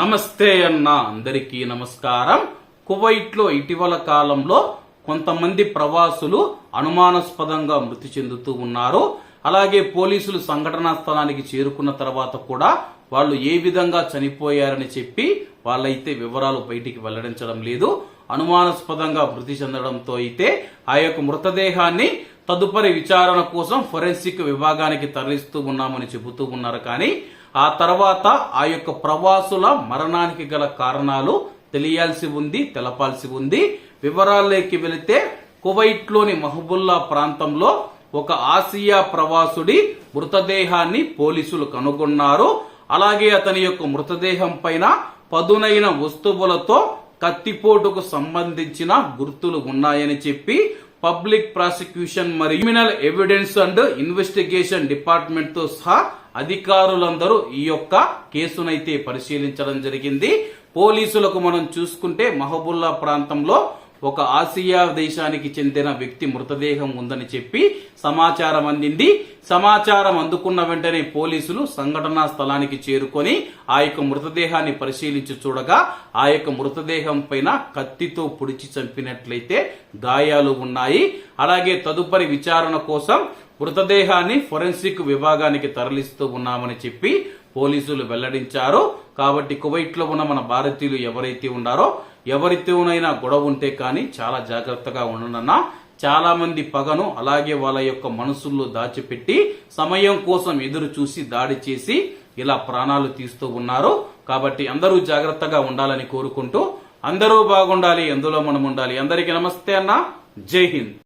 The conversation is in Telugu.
నమస్తే అన్న అందరికీ నమస్కారం. కువైట్లో ఇటీవల కాలంలో కొంతమంది ప్రవాసులు అనుమానాస్పదంగా మృతి చెందుతూ ఉన్నారు. అలాగే పోలీసులు సంఘటనా స్థలానికి చేరుకున్న తర్వాత కూడా వాళ్ళు ఏ విధంగా చనిపోయారని చెప్పి వాళ్ళైతే వివరాలు బయటికి వెల్లడించడం లేదు. అనుమానాస్పదంగా మృతి చెందడంతో అయితే ఆ యొక్క మృతదేహాన్ని తదుపరి విచారణ కోసం ఫొరెన్సిక్ విభాగానికి తరలిస్తూ ఉన్నామని చెబుతూ ఉన్నారు. కానీ ఆ తర్వాత ఆ యొక్క ప్రవాసుల మరణానికి గల కారణాలు తెలియాల్సి ఉంది తెలపాల్సి ఉంది. వివరాల్లోకి వెళితే కువైట్లోని మహబుల్లా ప్రాంతంలో ఒక ఆసియా ప్రవాసుడి మృతదేహాన్ని పోలీసులు కనుగొన్నారు. అలాగే అతని యొక్క మృతదేహం పైన పదునైన వస్తువులతో కత్తిపోటుకు సంబంధించిన గుర్తులు ఉన్నాయని చెప్పి పబ్లిక్ ప్రాసిక్యూషన్ మరియు క్రిమినల్ ఎవిడెన్స్ అండ్ ఇన్వెస్టిగేషన్ డిపార్ట్మెంట్తో సహా అధికారులందరూ ఈ యొక్క కేసునైతే పరిశీలించడం జరిగింది. పోలీసులకు మనం చూసుకుంటే మహబుల్లా ప్రాంతంలో ఒక ఆసియా దేశానికి చెందిన వ్యక్తి మృతదేహం ఉందని చెప్పి సమాచారం అందింది. సమాచారం అందుకున్న వెంటనే పోలీసులు సంఘటనా స్థలానికి చేరుకొని ఆ యొక్క మృతదేహాన్ని పరిశీలించి చూడగా ఆ యొక్క మృతదేహం పైన కత్తితో పొడిచి చంపినట్లయితే గాయాలు ఉన్నాయి. అలాగే తదుపరి విచారణ కోసం మృతదేహాన్ని ఫొరెన్సిక్ విభాగానికి తరలిస్తూ ఉన్నామని చెప్పి పోలీసులు వెల్లడించారు. కాబట్టి కువైట్లో ఉన్న మన భారతీయులు ఎవరైతే ఉన్నారో ఎవరితోనైనా గొడవ ఉంటే కానీ చాలా జాగ్రత్తగా ఉండనన్నా చాలా మంది పగను అలాగే వాళ్ళ యొక్క మనసుల్లో దాచిపెట్టి సమయం కోసం ఎదురు చూసి దాడి చేసి ఇలా ప్రాణాలు తీస్తూ ఉన్నారు. కాబట్టి అందరూ జాగ్రత్తగా ఉండాలని కోరుకుంటూ అందరూ బాగుండాలి ఎందులో మనం ఉండాలి. అందరికీ నమస్తే అన్న. జై హింద్.